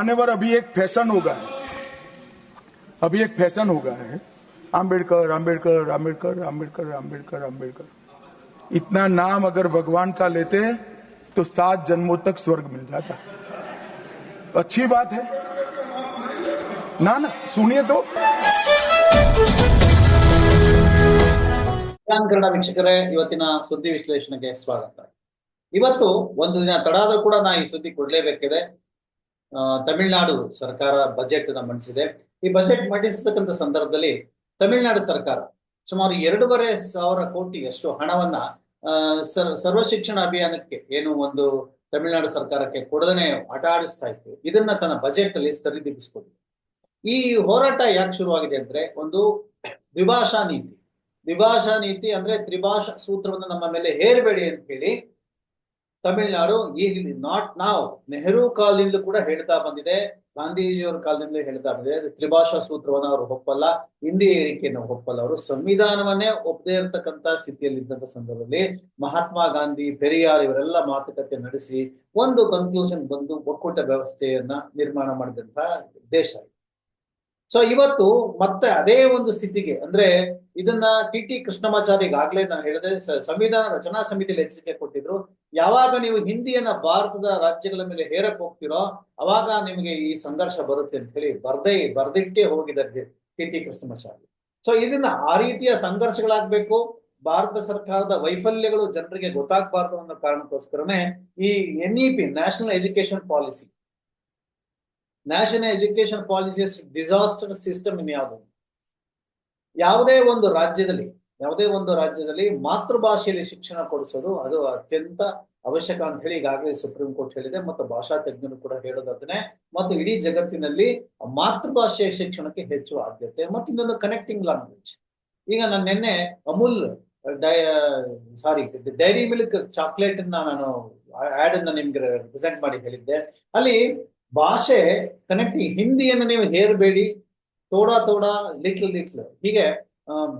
मान्यवर अभी एक फैशन हो गया है अभी एक फैशन हो गया है आम्बेडकर आम्बेडकर आम्बेडकर आम्बेडकर आम्बेडकर आम्बेडकर इतना नाम अगर भगवान का लेते तो सात जन्मों तक स्वर्ग मिल जाता अच्छी बात है ना ना सुनिए तो ಕಿಸಾನ್ ಕನ್ನಡ ವೀಕ್ಷಕರೇ ಇವತ್ತಿನ ಸುದ್ದಿ ವಿಶ್ಲೇಷಣೆಗೆ ಸ್ವಾಗತ ಇವತ್ತು ಒಂದು ದಿನ ತಡ ಆದ್ರೂ ಕೂಡ ನಾ ಈ ಸುದ್ದಿ ಕೊಡ್ಲೇಬೇಕಿದೆ ಆ, ತಮಿಳುನಾಡು ಸರ್ಕಾರ ಬಜೆಟ್ ಮಂಡಿಸಿದೆ. ಈ ಬಜೆಟ್ ಮಂಡಿಸತಕ್ಕಂತ ಸಂದರ್ಭದಲ್ಲಿ ತಮಿಳುನಾಡು ಸರ್ಕಾರ ಸುಮಾರು ಎರಡೂವರೆ ಸಾವಿರ ಕೋಟಿ ಅಷ್ಟು ಹಣವನ್ನ ಸರ್ವ ಶಿಕ್ಷಣ ಅಭಿಯಾನಕ್ಕೆ ಏನು ಒಂದು ತಮಿಳುನಾಡು ಸರ್ಕಾರಕ್ಕೆ ಕೊಡದನೆ ಆಟ ಆಡಿಸ್ತಾ ಇತ್ತು. ಇದನ್ನ ತನ್ನ ಬಜೆಟ್ ಅಲ್ಲಿ ಸರಿದೂಗಿಸ್ಕೊಂಡಿದೆ ಈ ಹೋರಾಟ ಯಾಕೆ ಶುರುವಾಗಿದೆ ಅಂದ್ರೆ ಒಂದು ದ್ವಿಭಾಷಾ ನೀತಿ. ದ್ವಿಭಾಷಾ ನೀತಿ ಅಂದ್ರೆ ತ್ರಿಭಾಷಾ ಸೂತ್ರವನ್ನು ನಮ್ಮ ಮೇಲೆ ಹೇರಬೇಡಿ ಅಂತ ಹೇಳಿ ತಮಿಳುನಾಡು ಈಗ ನಾಟ್ ನಾವ್ ನೆಹರು ಕಾಲದಿಂದಲೂ ಕೂಡ ಹೇಳ್ತಾ ಬಂದಿದೆ, ಗಾಂಧೀಜಿಯವರ ಕಾಲದಿಂದಲೇ ಹೇಳ್ತಾ ಬಂದಿದೆ ತ್ರಿಭಾಷಾ ಸೂತ್ರವನ್ನು ಅವರು ಒಪ್ಪಲ್ಲ, ಹಿಂದಿ ಏರಿಕೆಯನ್ನು ಒಪ್ಪಲ್ಲ, ಅವರು ಸಂವಿಧಾನವನ್ನೇ ಒಪ್ಪದೇ ಇರತಕ್ಕಂತ ಸ್ಥಿತಿಯಲ್ಲಿ ಇದ್ದಂತ ಸಂದರ್ಭದಲ್ಲಿ ಮಹಾತ್ಮ ಗಾಂಧಿ, ಪೆರಿಯಾರ್ ಇವರೆಲ್ಲ ಮಾತುಕತೆ ನಡೆಸಿ ಒಂದು ಕನ್ಕ್ಲೂಷನ್ ಬಂದು ಒಕ್ಕೂಟ ವ್ಯವಸ್ಥೆಯನ್ನ ನಿರ್ಮಾಣ ಮಾಡಿದಂತಹ ದೇಶ. ಸೊ ಇವತ್ತು ಮತ್ತೆ ಅದೇ ಒಂದು ಸ್ಥಿತಿಗೆ, ಅಂದ್ರೆ ಇದನ್ನ ಟಿ ಟಿ ಕೃಷ್ಣಮಾಚಾರ್ಯ ಈಗಾಗಲೇ ನಾನು ಹೇಳಿದೆ ಸಂವಿಧಾನ ರಚನಾ ಸಮಿತಿಯಲ್ಲಿ ಎಚ್ಚರಿಕೆ ಕೊಟ್ಟಿದ್ರು. ಯಾವಾಗ ನೀವು ಹಿಂದಿಯನ್ನ ಭಾರತದ ರಾಜ್ಯಗಳ ಮೇಲೆ ಹೇರಕ್ ಹೋಗ್ತಿರೋ, ಅವಾಗ ನಿಮಗೆ ಈ ಸಂಘರ್ಷ ಬರುತ್ತೆ ಅಂತ ಹೇಳಿ ಬರ್ದೇ, ಬರ್ದಿಟ್ಟೇ ಹೋಗಿದ್ದಾರೆ ಟಿ ಟಿ ಕೃಷ್ಣಮಾಚಾರ್ಯ. ಸೊ ಇದನ್ನ ಆ ರೀತಿಯ ಸಂಘರ್ಷಗಳಾಗ್ಬೇಕು. ಭಾರತ ಸರ್ಕಾರದ ವೈಫಲ್ಯಗಳು ಜನರಿಗೆ ಗೊತ್ತಾಗಬಾರ್ದು ಅನ್ನೋ ಕಾರಣಕ್ಕೋಸ್ಕರನೇ ಈ N E P national education policy national education policy disaster system in ಯಾವುದು ಒಂದು ರಾಜ್ಯದಲ್ಲಿ ಯಾವುದೇ ಒಂದು ರಾಜ್ಯದಲ್ಲಿ ಮಾತೃಭಾಷೆಯಲ್ಲಿ ಶಿಕ್ಷಣ ಕೊಡಿಸೋದು ಅದು ಅತ್ಯಂತ ಅವಶ್ಯಕ ಅಂತ ಹೇಳಿ ಈಗಾಗಲೇ ಸುಪ್ರೀಂ ಕೋರ್ಟ್ ಹೇಳಿದೆ ಮತ್ತು ಭಾಷಾ ತಜ್ಞರು ಕೂಡ ಹೇಳೋದನ್ನೇ ಮತ್ತು ಇಡೀ ಜಗತ್ತಿನಲ್ಲಿ ಮಾತೃಭಾಷೆಯ ಶಿಕ್ಷಣಕ್ಕೆ ಹೆಚ್ಚು ಆದ್ಯತೆ ಮತ್ತು ಇನ್ನೊಂದು ಕನೆಕ್ಟಿಂಗ್ ಲ್ಯಾಂಗ್ವೇಜ್ ಈಗ ನಾನು ನಿನ್ನೆ ಅಮೂಲ್ ಡೈ ಸಾರಿ ಡೈರಿ ಮಿಲ್ಕ್ ಚಾಕ್ಲೇಟ್ ನಾನು ಆಡ್ ಅನ್ನ ನಿಮ್ಗೆ ಪ್ರೆಸೆಂಟ್ ಮಾಡಿ ಹೇಳಿದ್ದೆ ಅಲ್ಲಿ ಭಾಷೆ ಕನೆಕ್ಟಿಂಗ್ ಹಿಂದಿಯನ್ನು ನೀವು ಹೇರಬೇಡಿ. ತೋಡ ತೋಡ ಲಿಟ್ಲ್ ಲಿಟ್ಲ್ ಹೀಗೆ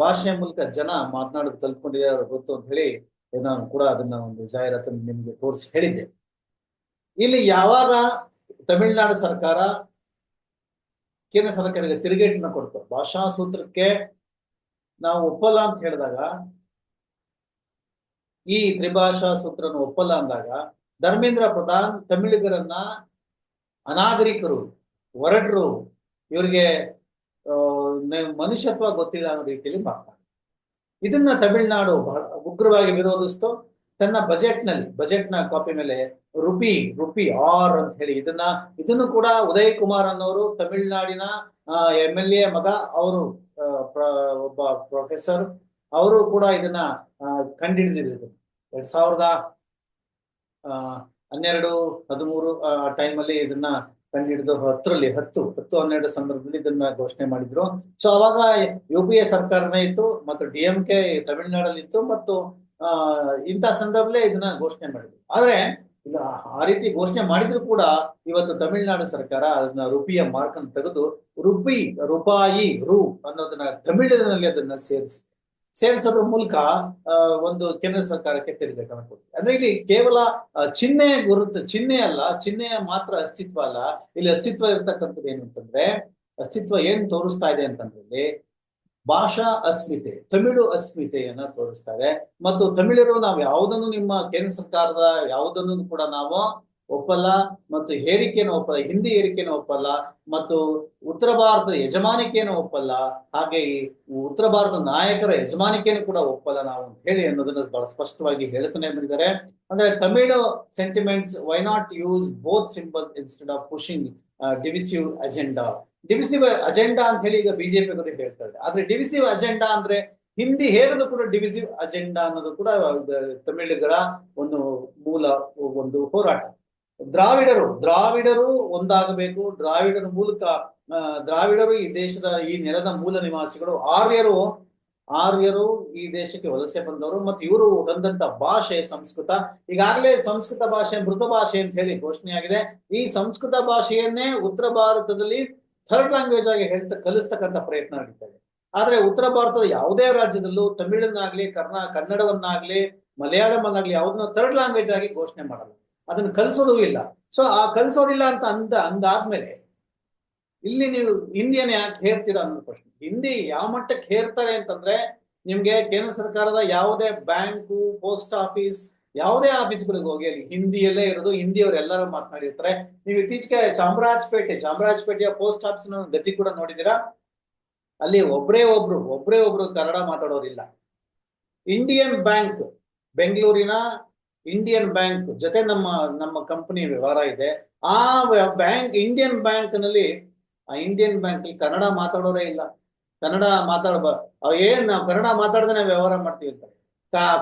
ಭಾಷೆಯ ಮೂಲಕ ಜನ ಮಾತನಾಡೋದು ಕಲ್ತ್ಕೊಂಡಿದ್ದಾರೆ, ಗೊತ್ತು ಅಂತ ಹೇಳಿ ನಾನು ಕೂಡ ಅದನ್ನ ಒಂದು ಜಾಹೀರಾತನ್ನು ನಿಮ್ಗೆ ತೋರಿಸಿ ಹೇಳಿದ್ದೆ. ಇಲ್ಲಿ ಯಾವಾಗ ತಮಿಳುನಾಡು ಸರ್ಕಾರ ಕೇಂದ್ರ ಸರ್ಕಾರಕ್ಕೆ ತಿರುಗೇಟನ್ನ ಕೊಡ್ತು, ಭಾಷಾ ಸೂತ್ರಕ್ಕೆ ನಾವು ಒಪ್ಪಲ್ಲ ಅಂತ ಹೇಳಿದಾಗ, ಈ ತ್ರಿಭಾಷಾ ಸೂತ್ರನ ಒಪ್ಪಲ್ಲ ಅಂದಾಗ, ಧರ್ಮೇಂದ್ರ ಪ್ರಧಾನ್ ತಮಿಳಿಗರನ್ನ ಅನಾಗರಿಕರು, ಒರಟರು, ಇವರಿಗೆ ಮನುಷ್ಯತ್ವ ಗೊತ್ತಿಲ್ಲ ಅನ್ನೋ ರೀತಿಯಲ್ಲಿ ಮಾತನಾಡ ಇದನ್ನ ತಮಿಳುನಾಡು ಬಹಳ ಉಗ್ರವಾಗಿ ವಿರೋಧಿಸ್ತು. ತನ್ನ ಬಜೆಟ್ನಲ್ಲಿ ಬಜೆಟ್ನ ಕಾಪಿ ಮೇಲೆ ರುಪಿ ರುಪಿ ಆರ್ ಅಂತ ಹೇಳಿ ಇದನ್ನ, ಇದನ್ನು ಕೂಡ ಉದಯ್ ಕುಮಾರ್ ಅನ್ನೋರು ತಮಿಳುನಾಡಿನ ಎಂ ಎಲ್ ಎ ಮಗ, ಅವರು ಒಬ್ಬ ಪ್ರೊಫೆಸರ್, ಅವರು ಕೂಡ ಇದನ್ನ ಕಂಡಿಡಿದಿದ್ರು. ಎರಡ್ ಸಾವಿರದ ಹನ್ನೆರಡು, ಹದಿಮೂರು ಟೈಮಲ್ಲಿ ಇದನ್ನ ಕಂಡಿಡಿದು ಹತ್ತರಲ್ಲಿ, ಹತ್ತು ಹತ್ತು ಹನ್ನೆರಡು ಸಂದರ್ಭದಲ್ಲಿ ಇದನ್ನ ಘೋಷಣೆ ಮಾಡಿದ್ರು. ಸೊ ಅವಾಗ ಯು ಪಿ ಎ ಸರ್ಕಾರನೇ ಇತ್ತು, ಮತ್ತು ಡಿ ಎಂ ಕೆ ತಮಿಳುನಾಡಲ್ಲಿ ಇತ್ತು ಮತ್ತು, ಆ, ಇಂಥ ಸಂದರ್ಭದಲ್ಲೇ ಇದನ್ನ ಘೋಷಣೆ ಮಾಡಿದ್ರು. ಆದ್ರೆ ಆ ರೀತಿ ಘೋಷಣೆ ಮಾಡಿದ್ರು ಕೂಡ ಇವತ್ತು ತಮಿಳುನಾಡು ಸರ್ಕಾರ ಅದನ್ನ ರುಪಿಯ ಮಾರ್ಕ್ ಅನ್ನು ತೆಗೆದು ರುಪಿ, ರೂಪಾಯಿ, ರು ಅನ್ನೋದನ್ನ ತಮಿಳಿನಲ್ಲಿ ಅದನ್ನ ಸೇರಿಸಿ ಸೇರಿಸೋದ್ರ ಮೂಲಕ ಒಂದು ಕೇಂದ್ರ ಸರ್ಕಾರಕ್ಕೆ ತೆರಿಬೇಕು ಕೊಡ್ತೀವಿ. ಅಂದ್ರೆ ಇಲ್ಲಿ ಕೇವಲ ಚಿಹ್ನೆ ಗುರುತು, ಚಿಹ್ನೆ ಅಲ್ಲ, ಚಿಹ್ನೆಯ ಮಾತ್ರ ಅಸ್ತಿತ್ವ ಅಲ್ಲ. ಇಲ್ಲಿ ಅಸ್ತಿತ್ವ ಇರ್ತಕ್ಕಂಥದ್ದು ಏನು ಅಂತಂದ್ರೆ, ಅಸ್ತಿತ್ವ ಏನ್ ತೋರಿಸ್ತಾ ಇದೆ ಅಂತಂದ್ರೆ ಭಾಷಾ ಅಸ್ಮಿತೆ, ತಮಿಳು ಅಸ್ಮಿತೆಯನ್ನ ತೋರಿಸ್ತಾ ಇದೆ. ಮತ್ತು ತಮಿಳರು ನಾವು ಯಾವುದನ್ನು ನಿಮ್ಮ ಕೇಂದ್ರ ಸರ್ಕಾರದ ಯಾವುದನ್ನು ಕೂಡ ನಾವು ಒಪ್ಪಲ್ಲ ಮತ್ತು ಹೇರಿಕೆಯನ್ನು ಒಪ್ಪಲ್ಲ, ಹಿಂದಿ ಏರಿಕೆಯನ್ನು ಒಪ್ಪಲ್ಲ ಮತ್ತು ಉತ್ತರ ಭಾರತದ ಯಜಮಾನಿಕೆಯನ್ನು ಒಪ್ಪಲ್ಲ, ಹಾಗೆ ಈ ಉತ್ತರ ಭಾರತದ ನಾಯಕರ ಯಜಮಾನಿಕೆಯನ್ನು ಕೂಡ ಒಪ್ಪಲ್ಲ ನಾವು ಹೇಳಿ ಅನ್ನೋದನ್ನ ಬಹಳ ಸ್ಪಷ್ಟವಾಗಿ ಹೇಳ್ತಾನೆ ಬಂದಿದ್ದಾರೆ ಅಂದ್ರೆ Tamil sentiments why not use both symbol instead of pushing divisive agenda divisive agenda ಅಂತ ಹೇಳಿ ಈಗ ಬಿಜೆಪಿ ಅವರು ಹೇಳ್ತಾರೆ ಆದ್ರೆ ಡಿವಿಸಿವ್ ಅಜೆಂಡಾ ಅಂದ್ರೆ ಹಿಂದಿ ಹೇರಲು ಕೂಡ ಡಿವಿಸಿವ್ ಅಜೆಂಡಾ ಅನ್ನೋದು ಕೂಡ ತಮಿಳಿಗರ ಒಂದು ಮೂಲ, ಒಂದು ಹೋರಾಟ. ದ್ರಾವಿಡರು ದ್ರಾವಿಡರು ಒಂದಾಗಬೇಕು. ದ್ರಾವಿಡರ ಮೂಲಕ ದ್ರಾವಿಡರು ಈ ದೇಶದ, ಈ ನೆಲದ ಮೂಲ ನಿವಾಸಿಗಳು. ಆರ್ಯರು ಆರ್ಯರು ಈ ದೇಶಕ್ಕೆ ವಲಸೆ ಬಂದವರು ಮತ್ತು ಇವರು ಬಂದಂತ ಭಾಷೆ ಸಂಸ್ಕೃತ. ಈಗಾಗಲೇ ಸಂಸ್ಕೃತ ಭಾಷೆ, ಮೃತ ಭಾಷೆ ಅಂತ ಹೇಳಿ ಘೋಷಣೆಯಾಗಿದೆ. ಈ ಸಂಸ್ಕೃತ ಭಾಷೆಯನ್ನೇ ಉತ್ತರ ಭಾರತದಲ್ಲಿ ಥರ್ಡ್ ಲ್ಯಾಂಗ್ವೇಜ್ ಆಗಿ ಹೇಳ್ತಾ ಕಲಿಸ್ತಕ್ಕಂಥ ಪ್ರಯತ್ನ ನಡೀತದೆ. ಆದ್ರೆ ಉತ್ತರ ಭಾರತದ ಯಾವುದೇ ರಾಜ್ಯದಲ್ಲೂ ತಮಿಳನ್ನಾಗ್ಲಿ, ಕರ್ನಾ, ಕನ್ನಡವನ್ನಾಗ್ಲಿ ಮಲಯಾಳಂ ಅನ್ನಾಗ್ಲಿ ಯಾವುದನ್ನ ಥರ್ಡ್ ಲ್ಯಾಂಗ್ವೇಜ್ ಆಗಿ ಘೋಷಣೆ ಮಾಡಲ್ಲ. ಅದನ್ನ ಕಲಿಸೋದು ಇಲ್ಲ. ಸೊ ಆ ಕಲಿಸೋದಿಲ್ಲ ಅಂತ ಅಂದ, ಅಂದಾದ್ಮೇಲೆ ಇಲ್ಲಿ ನೀವು ಹಿಂದಿಯನ್ನು ಯಾಕೆ ಹೇರ್ತೀರಾ ಅನ್ನೋ ಪ್ರಶ್ನೆ. ಹಿಂದಿ ಯಾವ ಮಟ್ಟಕ್ಕೆ ಹೇರ್ತಾರೆ ಅಂತಂದ್ರೆ ನಿಮ್ಗೆ ಕೇಂದ್ರ ಸರ್ಕಾರದ ಯಾವುದೇ ಬ್ಯಾಂಕು, ಪೋಸ್ಟ್ ಆಫೀಸ್, ಯಾವುದೇ ಆಫೀಸ್ಗಳಿಗೆ ಹೋಗಿ ಅಲ್ಲಿ ಹಿಂದಿಯಲ್ಲೇ ಇರೋದು, ಹಿಂದಿಯವರು ಎಲ್ಲರೂ ಮಾತನಾಡಿರ್ತಾರೆ. ನೀವು ಇತ್ತೀಚೆಗೆ ಚಾಮರಾಜಪೇಟೆ, ಚಾಮರಾಜಪೇಟೆಯ ಪೋಸ್ಟ್ ಆಫೀಸ್ನ ಗತಿ ಕೂಡ ನೋಡಿದ್ದೀರಾ? ಅಲ್ಲಿ ಒಬ್ರೇ ಒಬ್ರು ಒಬ್ರೇ ಒಬ್ರು ಕನ್ನಡ ಮಾತಾಡೋರಿಲ್ಲ. ಇಂಡಿಯನ್ ಬ್ಯಾಂಕ್ ಬೆಂಗಳೂರಿನ ಇಂಡಿಯನ್ ಬ್ಯಾಂಕ್ ಜೊತೆ ನಮ್ಮ ನಮ್ಮ ಕಂಪನಿ ವ್ಯವಹಾರ ಇದೆ. ಆ ಬ್ಯಾಂಕ್ ಇಂಡಿಯನ್ ಬ್ಯಾಂಕ್ನಲ್ಲಿ, ಆ ಇಂಡಿಯನ್ ಬ್ಯಾಂಕ್ ಕನ್ನಡ ಮಾತಾಡೋರೇ ಇಲ್ಲ. ಕನ್ನಡ ಮಾತಾಡಬ ಏನ್ ನಾವು ಕನ್ನಡ ಮಾತಾಡ್ದೇನೆ ವ್ಯವಹಾರ ಮಾಡ್ತೀವಿ ಅಂತ.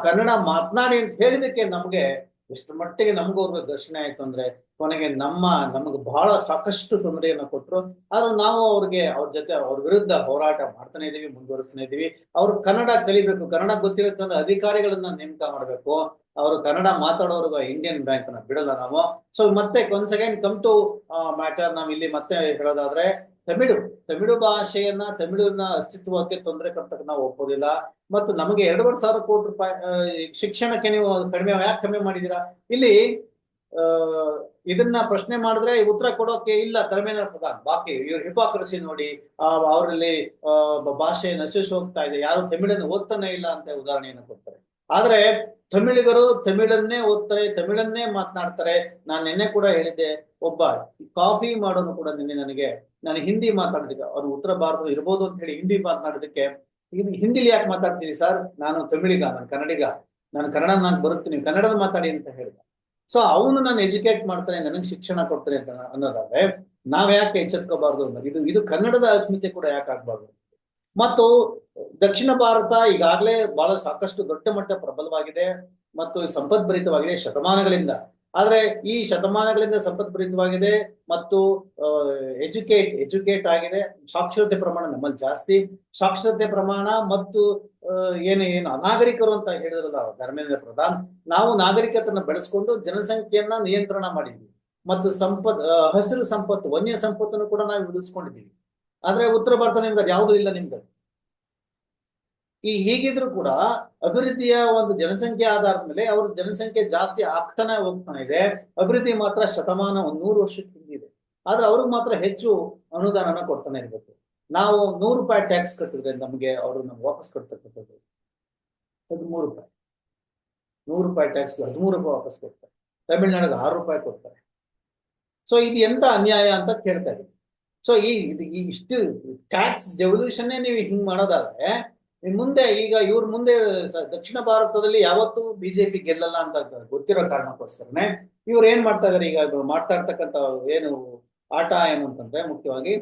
ಕನ್ನಡ ಮಾತನಾಡಿ ಅಂತ ಹೇಳಿದಕ್ಕೆ ನಮ್ಗೆ ಎಷ್ಟು ಮಟ್ಟಿಗೆ ನಮಗೂ ಅವ್ರ ದರ್ಶನ ಆಯ್ತು ಅಂದ್ರೆ ಕೊನೆಗೆ ನಮ್ಮ, ನಮಗೆ ಬಹಳ ಸಾಕಷ್ಟು ತೊಂದರೆಯನ್ನ ಕೊಟ್ಟರು ಆದ್ರೂ ನಾವು ಅವ್ರಿಗೆ ಅವ್ರ ಜೊತೆ ಅವ್ರ ವಿರುದ್ಧ ಹೋರಾಟ ಮಾಡ್ತಾನೆ ಇದೀವಿ, ಮುಂದುವರಿಸ್ತಾನೆ ಇದೀವಿ. ಅವ್ರು ಕನ್ನಡ ಕಲಿಬೇಕು. ಕನ್ನಡ ಗೊತ್ತಿರತ್ತಂದ್ರೆ ಅಧಿಕಾರಿಗಳನ್ನ ನೇಮಕ ಮಾಡ್ಬೇಕು. ಅವರು ಕನ್ನಡ ಮಾತಾಡೋರ್ಗ ಇಂಡಿಯನ್ ಬ್ಯಾಂಕ್ನ ಬಿಡಲ್ಲ ನಾವು. ಸೊ ಮತ್ತೆ one second come to matter ನಾವು ಇಲ್ಲಿ ಮತ್ತೆ ಹೇಳೋದಾದ್ರೆ, ತಮಿಳು. ತಮಿಳು ಭಾಷೆಯನ್ನ ತಮಿಳಿನ ಅಸ್ತಿತ್ವಕ್ಕೆ ತೊಂದರೆ ಕೊಡ್ತಕ್ಕ ನಾವು ಒಪ್ಪೋದಿಲ್ಲ. ಮತ್ತು ನಮಗೆ ಎರಡೂವರೆ ಸಾವಿರ ಕೋಟಿ ರೂಪಾಯಿ ಶಿಕ್ಷಣಕ್ಕೆ ನೀವು ಕಡಿಮೆ, ಯಾಕೆ ಕಡಿಮೆ ಮಾಡಿದೀರಾ? ಇಲ್ಲಿ ಇದನ್ನ ಪ್ರಶ್ನೆ ಮಾಡಿದ್ರೆ ಉತ್ತರ ಕೊಡೋಕೆ ಇಲ್ಲ ಧರ್ಮೇಂದ್ರ ಪ್ರಧಾನ್, ಬಾಕಿ ಇವ್ರ ಹಿಪಾಕ್ರಸಿ ನೋಡಿ ಅವರಲ್ಲಿ ಭಾಷೆ ನಶಿಸಿ ಹೋಗ್ತಾ ಇದೆ, ಯಾರು ತಮಿಳನ್ನು ಓದ್ತಾನೆ ಇಲ್ಲ ಅಂತ ಉದಾಹರಣೆಯನ್ನು ಕೊಡ್ತಾರೆ. ಆದ್ರೆ ತಮಿಳಿಗರು ತಮಿಳನ್ನೇ ಓದ್ತಾರೆ, ತಮಿಳನ್ನೇ ಮಾತನಾಡ್ತಾರೆ. ನಾನು ನಿನ್ನೆ ಕೂಡ ಹೇಳಿದ್ದೆ, ಒಬ್ಬ ಕಾಫಿ ಮಾಡೋನು ಕೂಡ ನಿನ್ನೆ ನನಗೆ, ನಾನು ಹಿಂದಿ ಮಾತಾಡೋದಕ್ಕೆ ಅವನು ಉತ್ತರ ಭಾರತ ಇರ್ಬೋದು ಅಂತ ಹೇಳಿ ಹಿಂದಿ ಮಾತನಾಡೋದಕ್ಕೆ ಹಿಂದಿಲಿ ಯಾಕೆ ಮಾತಾಡ್ತೀನಿ ಸರ್? ನಾನು ತಮಿಳಿಗ, ನಾನು ಕನ್ನಡಿಗ. ನಾನು ಕನ್ನಡ ನಾನು ಬರುತ್ತೀನಿ, ಕನ್ನಡದ ಮಾತಾಡಿ ಅಂತ ಹೇಳಿದ. ಸೊ ಅವನು ನಾನು ಎಜುಕೇಟ್ ಮಾಡ್ತಾನೆ, ನನಗೆ ಶಿಕ್ಷಣ ಕೊಡ್ತಾನೆ ಅಂತ ಅನ್ನೋದಾದ್ರೆ, ನಾವ್ ಯಾಕೆ ಎಚ್ಚೆತ್ಕೋಬಾರ್ದು ಇದು ಇದು ಕನ್ನಡದ ಅಸ್ಮಿತೆ ಕೂಡ ಯಾಕೆ ಆಗ್ಬಾರ್ದು? ಮತ್ತು ದಕ್ಷಿಣ ಭಾರತ ಈಗಾಗಲೇ ಬಹಳ ಸಾಕಷ್ಟು ದೊಡ್ಡ ಮಟ್ಟ ಪ್ರಬಲವಾಗಿದೆ ಮತ್ತು ಸಂಪದ್ಭರಿತವಾಗಿದೆ ಶತಮಾನಗಳಿಂದ. ಆದ್ರೆ ಈ ಶತಮಾನಗಳಿಂದ ಸಂಪದ್ಭರಿತವಾಗಿದೆ ಮತ್ತು ಎಜುಕೇಟ್ ಎಜುಕೇಟ್ ಆಗಿದೆ. ಸಾಕ್ಷರತೆ ಪ್ರಮಾಣ ನಮ್ಮಲ್ಲಿ ಜಾಸ್ತಿ. ಸಾಕ್ಷರತೆ ಪ್ರಮಾಣ ಮತ್ತು ಏನು ಏನು ಅನಾಗರಿಕರು ಅಂತ ಹೇಳಿದ್ರಲ್ಲ ಧರ್ಮೇಂದ್ರ ಪ್ರಧಾನ್, ನಾವು ನಾಗರಿಕತನ ಬೆಳೆಸ್ಕೊಂಡು ಜನಸಂಖ್ಯೆಯನ್ನ ನಿಯಂತ್ರಣ ಮಾಡಿದ್ವಿ. ಮತ್ತು ಸಂಪತ್ ಹಸಿರು ಸಂಪತ್ತು, ವನ್ಯ ಸಂಪತ್ತನ್ನು ಕೂಡ ನಾವು ಉಳಿಸ್ಕೊಂಡಿದ್ದೀವಿ. ಆದ್ರೆ ಉತ್ತರ ಭಾರತ ನಿಮ್ಗೆ ಇಲ್ಲ ನಿಮ್ಗೆ ಈ ಹೀಗಿದ್ರು ಕೂಡ ಅಭಿವೃದ್ಧಿಯ ಒಂದು ಜನಸಂಖ್ಯೆ ಆಧಾರದ ಮೇಲೆ ಅವ್ರ ಜನಸಂಖ್ಯೆ ಜಾಸ್ತಿ ಆಗ್ತಾನೆ ಹೋಗ್ತಾನೆ ಇದೆ. ಅಭಿವೃದ್ಧಿ ಮಾತ್ರ ಶತಮಾನ ಒಂದ್ ನೂರು ವರ್ಷಕ್ಕೆ ಹಿಂದಿದೆ ಆದ್ರೆ ಅವ್ರಿಗೆ ಮಾತ್ರ ಹೆಚ್ಚು ಅನುದಾನನ ಕೊಡ್ತಾನೆ ಇರ್ಬೇಕು. ನಾವು ನೂರು ರೂಪಾಯಿ ಟ್ಯಾಕ್ಸ್ ಕಟ್ಟಿದ್ರೆ ನಮಗೆ ಅವರು ನಮ್ಗೆ ವಾಪಸ್ ಕೊಡ್ತಕ್ಕಂಥದ್ದು. ಹದಿಮೂರು ರೂಪಾಯಿ. ನೂರು ರೂಪಾಯಿ ಟ್ಯಾಕ್ಸ್ ಹದಿಮೂರು ರೂಪಾಯಿ ವಾಪಸ್ ಕೊಡ್ತಾರೆ. ತಮಿಳ್ನಾಡಿಗೆ ಆರು ರೂಪಾಯಿ ಕೊಡ್ತಾರೆ. ಸೊ ಇದು ಎಂತ ಅನ್ಯಾಯ ಅಂತ ಕೇಳ್ತಾ ಇದ್ದೀವಿ ಸೊ ಈ, ಇದು ಇಷ್ಟು ಟ್ಯಾಕ್ಸ್ ಡೆವಲ್ಯೂಷನ್ನೇ ನೀವು ಹಿಂಗ್ ಮಾಡೋದಾದ್ರೆ ಮುಂದೆ ಈಗ ಇವ್ರ ಮುಂದೆ ದಕ್ಷಿಣ ಭಾರತದಲ್ಲಿ ಯಾವತ್ತೂ ಬಿಜೆಪಿ ಗೆಲ್ಲಲ್ಲ ಅಂತ ಗೊತ್ತಿರೋ ಕಾರಣಕ್ಕೋಸ್ಕರನೇ ಇವ್ರು ಏನ್ ಮಾಡ್ತಾ ಇದಾರೆ? ಈಗ ಮಾಡ್ತಾ ಇರ್ತಕ್ಕಂತ ಏನು ಆಟ ಏನು ಅಂತಂದ್ರೆ ಮುಖ್ಯವಾಗಿ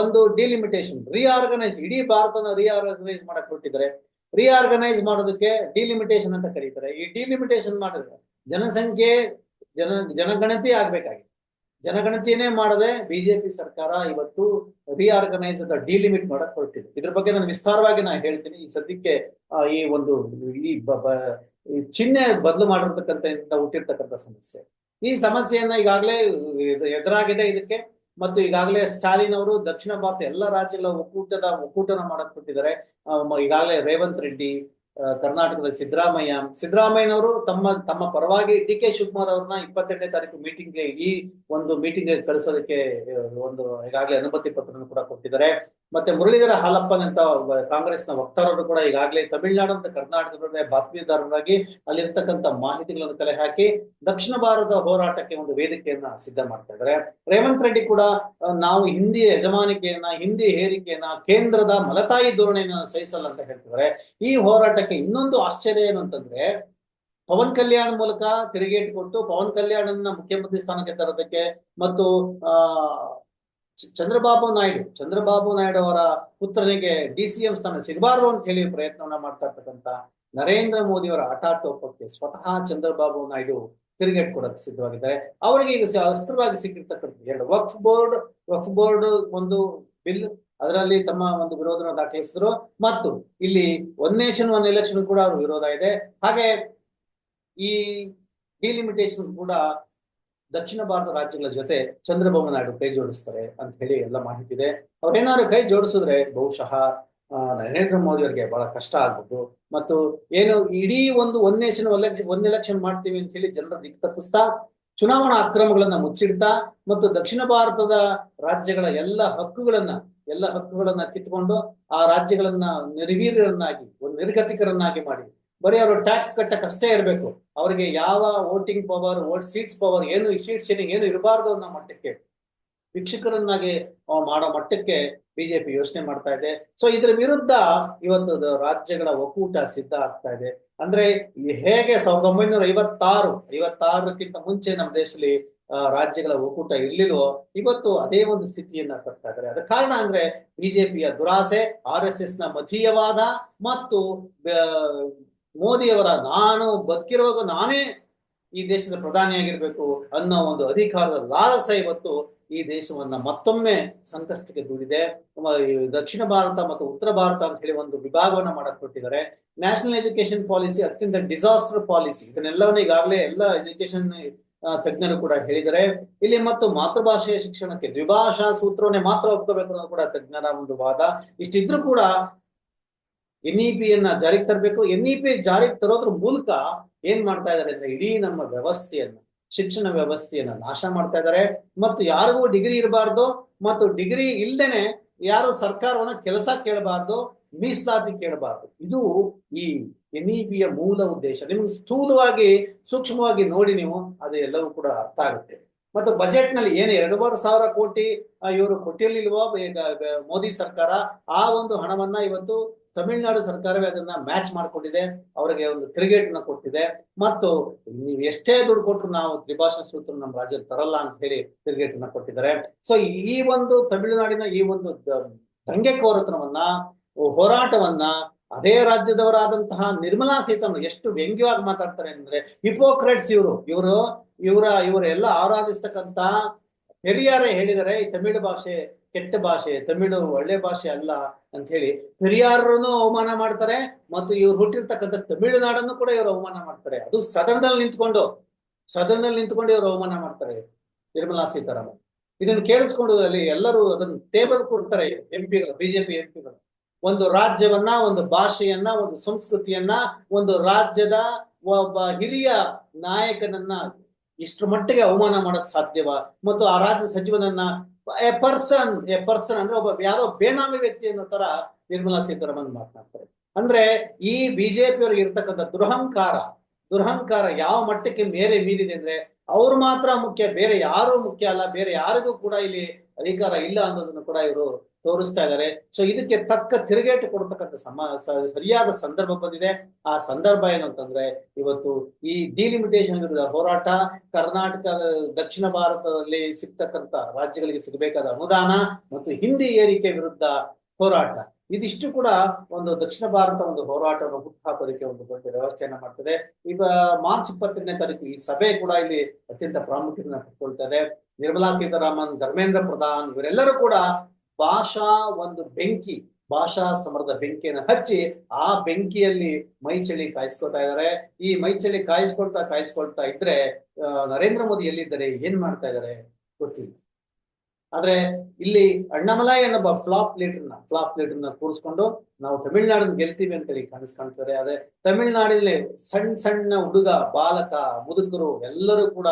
ಒಂದು ಡಿಲಿಮಿಟೇಷನ್ ರಿಆರ್ಗನೈಸ್ ಇಡೀ ಭಾರತನ ರಿಆರ್ಗನೈಸ್ ಮಾಡಕ್ ಕೊಟ್ಟಿದ್ದಾರೆ ರಿಆರ್ಗನೈಸ್ ಮಾಡೋದಕ್ಕೆ ಡಿಲಿಮಿಟೇಷನ್ ಅಂತ ಕರೀತಾರೆ. ಈ ಡಿಲಿಮಿಟೇಷನ್ ಮಾಡಿದ್ರೆ ಜನಸಂಖ್ಯೆ, ಜನ, ಜನಗಣತಿ ಆಗ್ಬೇಕಾಗಿದೆ ಜನಗಣತಿಯನ್ನೇ ಮಾಡದೆ ಬಿಜೆಪಿ ಸರ್ಕಾರ ಇವತ್ತು ರಿಆರ್ಗನೈಸ್ ಅಥವಾ ಡಿಲಿಮಿಟ್ ಮಾಡಕ್ ಹೊರಟಿದೆ. ಇದ್ರ ಬಗ್ಗೆ ನಾನು ವಿಸ್ತಾರವಾಗಿ ನಾನು ಹೇಳ್ತೀನಿ. ಈ ಸದ್ಯಕ್ಕೆ ಈ ಒಂದು, ಈ ಚಿಹ್ನೆ ಬದಲು ಮಾಡಿರ್ತಕ್ಕಂಥ ಹುಟ್ಟಿರ್ತಕ್ಕಂಥ ಸಮಸ್ಯೆ. ಈ ಸಮಸ್ಯೆಯನ್ನ ಈಗಾಗಲೇ ಎದುರಾಗಿದೆ ಇದಕ್ಕೆ. ಮತ್ತು ಈಗಾಗಲೇ ಸ್ಟಾಲಿನ್ ಅವರು ದಕ್ಷಿಣ ಭಾರತ ಎಲ್ಲ ರಾಜ್ಯಗಳ ಒಕ್ಕೂಟದ ಒಕ್ಕೂಟನ ಮಾಡಕ್ ಕೊಟ್ಟಿದ್ದಾರೆ. ಈಗಾಗಲೇ ರೇವಂತ್ ರೆಡ್ಡಿ ಕರ್ನಾಟಕದ ಸಿದ್ದರಾಮಯ್ಯ. ಸಿದ್ದರಾಮಯ್ಯನವರು ತಮ್ಮ ತಮ್ಮ ಪರವಾಗಿ ಡಿ ಕೆ ಶಿವಕುಮಾರ್ ಅವ್ರನ್ನ ಇಪ್ಪತ್ತೆಂಟನೇ ತಾರೀಕು ಮೀಟಿಂಗ್ಗೆ ಈ ಒಂದು ಮೀಟಿಂಗ್ ಕಳಿಸೋದಕ್ಕೆ ಒಂದು, ಈಗಾಗಲೇ ಅನುಮತಿ ಪತ್ರವನ್ನು ಕೂಡ ಕೊಟ್ಟಿದ್ದಾರೆ. ಮತ್ತೆ ಮುರಳೀಧರ ಹಾಲಪ್ಪನ್ ಅಂತ ಕಾಂಗ್ರೆಸ್ನ ವಕ್ತಾರರು ಕೂಡ ಈಗಾಗಲೇ ತಮಿಳುನಾಡು ಮತ್ತು ಕರ್ನಾಟಕದ ಬಾತ್ಮೀದಾರರಾಗಿ ಅಲ್ಲಿರ್ತಕ್ಕಂಥ ಮಾಹಿತಿಗಳನ್ನು ಕಲೆ ಹಾಕಿ ದಕ್ಷಿಣ ಭಾರತದ ಹೋರಾಟಕ್ಕೆ ಒಂದು ವೇದಿಕೆಯನ್ನ ಸಿದ್ಧ ಮಾಡ್ತಾ ಇದ್ದಾರೆ. ರೇವಂತ್ ರೆಡ್ಡಿ ಕೂಡ ನಾವು ಹಿಂದಿ ಯಜಮಾನಿಕೆಯನ್ನ, ಹಿಂದಿ ಹೇರಿಕೆಯನ್ನ, ಕೇಂದ್ರದ ಮಲತಾಯಿ ಧೋರಣೆಯನ್ನ ಸಹಿಸಲ್ಲ ಅಂತ ಹೇಳ್ತಿದ್ದಾರೆ. ಈ ಹೋರಾಟಕ್ಕೆ ಇನ್ನೊಂದು ಆಶ್ಚರ್ಯ ಏನು ಅಂತಂದ್ರೆ, ಪವನ್ ಕಲ್ಯಾಣ್ ಮೂಲಕ ತಿರುಗೇಟು ಕೊಟ್ಟು ಪವನ್ ಕಲ್ಯಾಣ್ ಮುಖ್ಯಮಂತ್ರಿ ಸ್ಥಾನಕ್ಕೆ ತರೋದಕ್ಕೆ ಮತ್ತು, ಆ ಚಂದ್ರಬಾಬು ನಾಯ್ಡು ಚಂದ್ರಬಾಬು ನಾಯ್ಡು ಅವರ ಪುತ್ರನಿಗೆ ಡಿ ಸಿ ಎಂ ಸ್ಥಾನ ಸಿಗಬಾರದು ಅಂತ ಹೇಳಿ ಪ್ರಯತ್ನವನ್ನ ಮಾಡ್ತಾ ಇರ್ತಕ್ಕಂಥ ನರೇಂದ್ರ ಮೋದಿ ಅವರ ಹಠಾಟೋಪಕ್ಕೆ ಸ್ವತಃ ಚಂದ್ರಬಾಬು ನಾಯ್ಡು ತಿರುಗೇಟ್ ಕೊಡಕ್ಕೆ ಸಿದ್ಧವಾಗಿದ್ದಾರೆ. ಅವರಿಗೆ ಈಗ ಅಸ್ತ್ರವಾಗಿ ಸಿಕ್ಕಿರ್ತಕ್ಕಂಥ ಎರಡು ವಕ್ಫ್ ಬೋರ್ಡ್ ವಕ್ಫ್ ಬೋರ್ಡ್ ಒಂದು ಬಿಲ್, ಅದರಲ್ಲಿ ತಮ್ಮ ಒಂದು ವಿರೋಧನ ದಾಖಲಿಸಿದ್ರು. ಮತ್ತು ಇಲ್ಲಿ ಒನ್ ನೇಷನ್ ಒನ್ ಎಲೆಕ್ಷನ್ ಕೂಡ ಅವ್ರ ವಿರೋಧ ಇದೆ. ಹಾಗೆ ಈ ಡಿಲಿಮಿಟೇಷನ್ ಕೂಡ ದಕ್ಷಿಣ ಭಾರತ ರಾಜ್ಯಗಳ ಜೊತೆ ಚಂದ್ರಬಾಬು ನಾಯ್ಡು ಕೈ ಜೋಡಿಸ್ತಾರೆ ಅಂತ ಹೇಳಿ ಎಲ್ಲ ಮಾಹಿತಿ ಇದೆ. ಅವ್ರೇನಾದ್ರು ಕೈ ಜೋಡಿಸಿದ್ರೆ ಬಹುಶಃ ನರೇಂದ್ರ ಮೋದಿ ಅವರಿಗೆ ಬಹಳ ಕಷ್ಟ ಆಗ್ಬೋದು. ಮತ್ತು ಏನು ಇಡೀ ಒಂದು ಒಂದ್ ನೇಷನ್ ಒಂದ್ ಎಲೆಕ್ಷನ್ ಮಾಡ್ತೀವಿ ಅಂತ ಹೇಳಿ ಜನರ ದಿಕ್ಕು ತಪ್ಪಿಸ್ತಾ, ಚುನಾವಣಾ ಅಕ್ರಮಗಳನ್ನ ಮುಚ್ಚಿಡ್ತಾ ಮತ್ತು ದಕ್ಷಿಣ ಭಾರತದ ರಾಜ್ಯಗಳ ಎಲ್ಲ ಹಕ್ಕುಗಳನ್ನ ಎಲ್ಲ ಹಕ್ಕುಗಳನ್ನ ಕಿತ್ಕೊಂಡು ಆ ರಾಜ್ಯಗಳನ್ನ ನಿರ್ವೀರ್ಯರನ್ನಾಗಿ ಒಂದು ನಿರ್ಗತಿಕರನ್ನಾಗಿ ಮಾಡಿ ಬರೀ ಅವರು ಟ್ಯಾಕ್ಸ್ ಕಟ್ಟಕ್ಕೆ ಅಷ್ಟೇ ಇರಬೇಕು. ಅವರಿಗೆ ಯಾವ voting power vote seats power ಏನು ಸೀಟ್ ಶೇರಿಂಗ್ ಏನು ಇರಬಾರ್ದು ಅನ್ನೋ ಮಟ್ಟಕ್ಕೆ ಭಿಕ್ಷುಕರನ್ನಾಗಿ ಮಾಡೋ ಮಟ್ಟಕ್ಕೆ ಬಿಜೆಪಿ ಯೋಚನೆ ಮಾಡ್ತಾ ಇದೆ. ಸೊ ಇದ್ರ ವಿರುದ್ಧ ಇವತ್ತು ರಾಜ್ಯಗಳ ಒಕ್ಕೂಟ ಸಿದ್ಧ ಆಗ್ತಾ ಇದೆ. ಅಂದ್ರೆ ಹೇಗೆ ಸಾವಿರದ ಒಂಬೈನೂರ ಐವತ್ತಾರು ಐವತ್ತಾರಕ್ಕಿಂತ ಮುಂಚೆ ನಮ್ಮ ದೇಶದಲ್ಲಿ ರಾಜ್ಯಗಳ ಒಕ್ಕೂಟ ಇರ್ಲಿಲ್ವೋ, ಇವತ್ತು ಅದೇ ಒಂದು ಸ್ಥಿತಿಯನ್ನ ತರ್ತಾ ಇದ್ದಾರೆ ಅದ ಕಾರಣ ಅಂದ್ರೆ ಬಿಜೆಪಿಯ ದುರಾಸೆ ಆರ್ ಎಸ್ ಎಸ್ನ ಮತೀಯವಾದ ಮತ್ತು ಮೋದಿಯವರ, ನಾನು ಬದುಕಿರುವಾಗ ನಾನೇ ಈ ದೇಶದ ಪ್ರಧಾನಿಯಾಗಿರ್ಬೇಕು ಅನ್ನೋ ಒಂದು ಅಧಿಕಾರದ ಲಾಲಸ ಇವತ್ತು ಈ ದೇಶವನ್ನ ಮತ್ತೊಮ್ಮೆ ಸಂಕಷ್ಟಕ್ಕೆ ದೂಡಿದೆ. ದಕ್ಷಿಣ ಭಾರತ ಮತ್ತು ಉತ್ತರ ಭಾರತ ಅಂತ ಹೇಳಿ ಒಂದು ವಿಭಾಗವನ್ನ ಮಾಡಕ್ ಕೊಟ್ಟಿದ್ದಾರೆ ನ್ಯಾಷನಲ್ ಎಜುಕೇಶನ್ ಪಾಲಿಸಿ ಅತ್ಯಂತ ಡಿಸಾಸ್ಟರ್ ಪಾಲಿಸಿ, ಇದನ್ನೆಲ್ಲವನ್ನ ಈಗಾಗಲೇ ಎಲ್ಲ ಎಜುಕೇಶನ್ ತಜ್ಞರು ಕೂಡ ಹೇಳಿದ್ದಾರೆ. ಇಲ್ಲಿ ಮತ್ತು ಮಾತೃಭಾಷೆಯ ಶಿಕ್ಷಣಕ್ಕೆ ದ್ವಿಭಾಷಾ ಸೂತ್ರವನ್ನೇ ಮಾತ್ರ ಒಪ್ಕೋಬೇಕು ಅನ್ನೋದು ಕೂಡ ತಜ್ಞರ ಒಂದು ವಾದ. ಇಷ್ಟಿದ್ರು ಕೂಡ ಎನ್ ಇ ಪಿ ಯನ್ನ ಜಾರಿಗೆ ತರಬೇಕು. ಎನ್ ಇ ಪಿ ಜಾರಿಗೆ ತರೋದ್ರ ಮೂಲಕ ಏನ್ ಮಾಡ್ತಾ ಇದ್ದಾರೆ ಅಂದ್ರೆ ಇಡೀ ನಮ್ಮ ವ್ಯವಸ್ಥೆಯನ್ನ, ಶಿಕ್ಷಣ ವ್ಯವಸ್ಥೆಯನ್ನ ನಾಶ ಮಾಡ್ತಾ ಇದ್ದಾರೆ. ಮತ್ತು ಯಾರಿಗೂ ಡಿಗ್ರಿ ಇರಬಾರ್ದು ಮತ್ತು ಡಿಗ್ರಿ ಇಲ್ದೇನೆ ಯಾರು ಸರ್ಕಾರವನ್ನ ಕೆಲಸ ಕೇಳಬಾರ್ದು, ಮೀಸಲಾತಿ ಕೇಳಬಾರ್ದು. ಇದು ಈ ಎನ್ ಇ ಪಿಯ ಮೂಲ ಉದ್ದೇಶ. ನಿಮ್ಗೆ ಸ್ಥೂಲವಾಗಿ, ಸೂಕ್ಷ್ಮವಾಗಿ ನೋಡಿ ನೀವು, ಅದು ಎಲ್ಲವೂ ಕೂಡ ಅರ್ಥ ಆಗುತ್ತೆ. ಮತ್ತು ಬಜೆಟ್ನಲ್ಲಿ ಏನು ಎರಡೂವರೆ ಸಾವಿರ ಕೋಟಿ ಇವರು ಕೊಟ್ಟಿರ್ಲಿಲ್ವೋ ಮೋದಿ ಸರ್ಕಾರ ಆ ಒಂದು ಹಣವನ್ನ ಇವತ್ತು ತಮಿಳುನಾಡು ಸರ್ಕಾರವೇ ಅದನ್ನ ಮ್ಯಾಚ್ ಮಾಡ್ಕೊಂಡಿದೆ, ಅವರಿಗೆ ಒಂದು ತಿರುಗೇಟನ್ನ ಕೊಟ್ಟಿದೆ. ಮತ್ತು ನೀವು ಎಷ್ಟೇ ದುಡ್ಡು ಕೊಟ್ಟರು ನಾವು ತ್ರಿಭಾಷಾ ಸೂತ್ರ ನಮ್ಮ ರಾಜ್ಯದಲ್ಲಿ ತರಲ್ಲ ಅಂತ ಹೇಳಿ ತಿರುಗೇಟನ್ನ ಕೊಟ್ಟಿದ್ದಾರೆ. ಸೊ ಈ ಒಂದು ತಮಿಳುನಾಡಿನ ಈ ಒಂದು ದಂಗೆ ದಂಗೆಕೋರತನವನ್ನ, ಹೋರಾಟವನ್ನ, ಅದೇ ರಾಜ್ಯದವರಾದಂತಹ ನಿರ್ಮಲಾ ಸೀತಾರಾಮನ್ ಎಷ್ಟು ವ್ಯಂಗ್ಯವಾಗಿ ಮಾತಾಡ್ತಾರೆ ಅಂದ್ರೆ ಹಿಪೋಕ್ರೆಟ್ಸ್ ಇವರು. ಇವರು, ಇವರ, ಇವರೆಲ್ಲ ಆರಾಧಿಸ್ತಕ್ಕಂತ ಪೆರಿಯಾರೇ ಹೇಳಿದರೆ ಈ ತಮಿಳು ಭಾಷೆ ಕೆಟ್ಟ ಭಾಷೆ, ತಮಿಳು ಒಳ್ಳೆ ಭಾಷೆ ಅಲ್ಲ ಅಂತ ಹೇಳಿ ಪೆರಿಯಾರನ್ನು ಅವಮಾನ ಮಾಡ್ತಾರೆ ಮತ್ತು ಇವ್ರು ಹುಟ್ಟಿರ್ತಕ್ಕಂಥ ತಮಿಳುನಾಡನ್ನು ಕೂಡ ಇವರು ಅವಮಾನ ಮಾಡ್ತಾರೆ. ಅದು ಸದನದಲ್ಲಿ ನಿಂತ್ಕೊಂಡು ಸದನದಲ್ಲಿ ನಿಂತ್ಕೊಂಡು ಇವರು ಅವಮಾನ ಮಾಡ್ತಾರೆ ನಿರ್ಮಲಾ ಸೀತಾರಾಮನ್. ಇದನ್ನು ಕೇಳಿಸ್ಕೊಂಡು ಅಲ್ಲಿ ಎಲ್ಲರೂ ಅದನ್ನು ಟೇಬಲ್ ಕೊಡ್ತಾರೆ ಎಂಪಿಗಳು ಬಿಜೆಪಿ ಎಂಪಿಗಳು ಒಂದು ರಾಜ್ಯವನ್ನ, ಒಂದು ಭಾಷೆಯನ್ನ, ಒಂದು ಸಂಸ್ಕೃತಿಯನ್ನ, ಒಂದು ರಾಜ್ಯದ ಒಬ್ಬ ಹಿರಿಯ ನಾಯಕನನ್ನ ಇಷ್ಟರ ಮಟ್ಟಿಗೆ ಅವಮಾನ ಮಾಡಕ್ ಸಾಧ್ಯವ? ಮತ್ತು ಆ ರಾಜ್ಯದ ಸಚಿವನನ್ನ ಎ ಪರ್ಸನ್ ಎ ಪರ್ಸನ್ ಅಂದ್ರೆ ಒಬ್ಬ ಯಾರೋ ಬೇನಾಮಿ ವ್ಯಕ್ತಿ ಅನ್ನೋ ತರ ನಿರ್ಮಲಾ ಸೀತಾರಾಮನ್ ಮಾತನಾಡ್ತಾರೆ. ಅಂದ್ರೆ ಈ ಬಿಜೆಪಿ ಅವ್ರಿಗೆ ಇರ್ತಕ್ಕಂಥ ದುರಹಂಕಾರ ದುರಹಂಕಾರ ಯಾವ ಮಟ್ಟಕ್ಕೆ ಮೇರೆ ಮೀರಿದೆ ಅಂದ್ರೆ ಅವ್ರು ಮಾತ್ರ ಮುಖ್ಯ, ಬೇರೆ ಯಾರು ಮುಖ್ಯ ಅಲ್ಲ, ಬೇರೆ ಯಾರಿಗೂ ಕೂಡ ಇಲ್ಲಿ ಅಧಿಕಾರ ಇಲ್ಲ ಅನ್ನೋದನ್ನು ಕೂಡ ಇವರು ತೋರಿಸ್ತಾ ಇದ್ದಾರೆ. ಸೊ ಇದಕ್ಕೆ ತಕ್ಕ ತಿರುಗೇಟು ಕೊಡ್ತಕ್ಕಂಥ ಸಮ ಸರಿಯಾದ ಸಂದರ್ಭ ಬಂದಿದೆ. ಆ ಸಂದರ್ಭ ಏನು ಅಂತಂದ್ರೆ, ಇವತ್ತು ಈ ಡಿಲಿಮಿಟೇಷನ್ ವಿರುದ್ಧ ಹೋರಾಟ ಕರ್ನಾಟಕ ದಕ್ಷಿಣ ಭಾರತದಲ್ಲಿ ಸಿಗ್ತಕ್ಕಂಥ ರಾಜ್ಯಗಳಿಗೆ ಸಿಗಬೇಕಾದ ಅನುದಾನ ಮತ್ತು ಹಿಂದಿ ಏರಿಕೆ ವಿರುದ್ಧ ಹೋರಾಟ. ಇದಿಷ್ಟು ಕೂಡ ಒಂದು ದಕ್ಷಿಣ ಭಾರತ ಒಂದು ಹೋರಾಟವನ್ನು ಹುಟ್ಟುಹಾಕೋದಕ್ಕೆ ಒಂದು ದೊಡ್ಡ ವ್ಯವಸ್ಥೆಯನ್ನ ಮಾಡ್ತದೆ. ಈಗ ಮಾರ್ಚ್ ಇಪ್ಪತ್ತನೇ ತಾರೀಕು ಈ ಸಭೆ ಕೂಡ ಇಲ್ಲಿ ಅತ್ಯಂತ ಪ್ರಾಮುಖ್ಯತೆಯನ್ನು ಪಡ್ಕೊಳ್ತದೆ. ನಿರ್ಮಲಾ ಸೀತಾರಾಮನ್, ಧರ್ಮೇಂದ್ರ ಪ್ರಧಾನ್ ಇವರೆಲ್ಲರೂ ಕೂಡ ಭಾಷಾ ಒಂದು ಬೆಂಕಿ, ಭಾಷಾ ಸಮರದ ಬೆಂಕಿಯನ್ನು ಹಚ್ಚಿ ಆ ಬೆಂಕಿಯಲ್ಲಿ ಮೈ ಚಳಿ ಕಾಯಿಸ್ಕೊತಾ ಇದ್ದಾರೆ. ಈ ಮೈ ಚಳಿ ಕಾಯಿಸ್ಕೊಳ್ತಾ ಕಾಯಿಸ್ಕೊಳ್ತಾ ಇದ್ರೆ ನರೇಂದ್ರ ಮೋದಿ ಎಲ್ಲಿದ್ದಾರೆ, ಏನ್ ಮಾಡ್ತಾ ಇದ್ದಾರೆ ಗೊತ್ತಿಲ್ಲ. ಆದ್ರೆ ಇಲ್ಲಿ ಅಣ್ಣಾಮಲೈ ಅನ್ನೊಬ್ಬ ಫ್ಲಾಪ್ ಲೀಡರ್ನ ಫ್ಲಾಪ್ ಲೀಡರ್ನ ಕೂರಿಸ್ಕೊಂಡು ನಾವು ತಮಿಳ್ನಾಡನ್ನ ಗೆಲ್ತೀವಿ ಅಂತೇಳಿ ಕನಸು ಕಾಣ್ತಾರೆ ಅದೇ ತಮಿಳ್ನಾಡಿನಲ್ಲಿ ಸಣ್ಣ ಸಣ್ಣ ಹುಡುಗ, ಬಾಲಕ, ಮುದುಕರು ಎಲ್ಲರೂ ಕೂಡ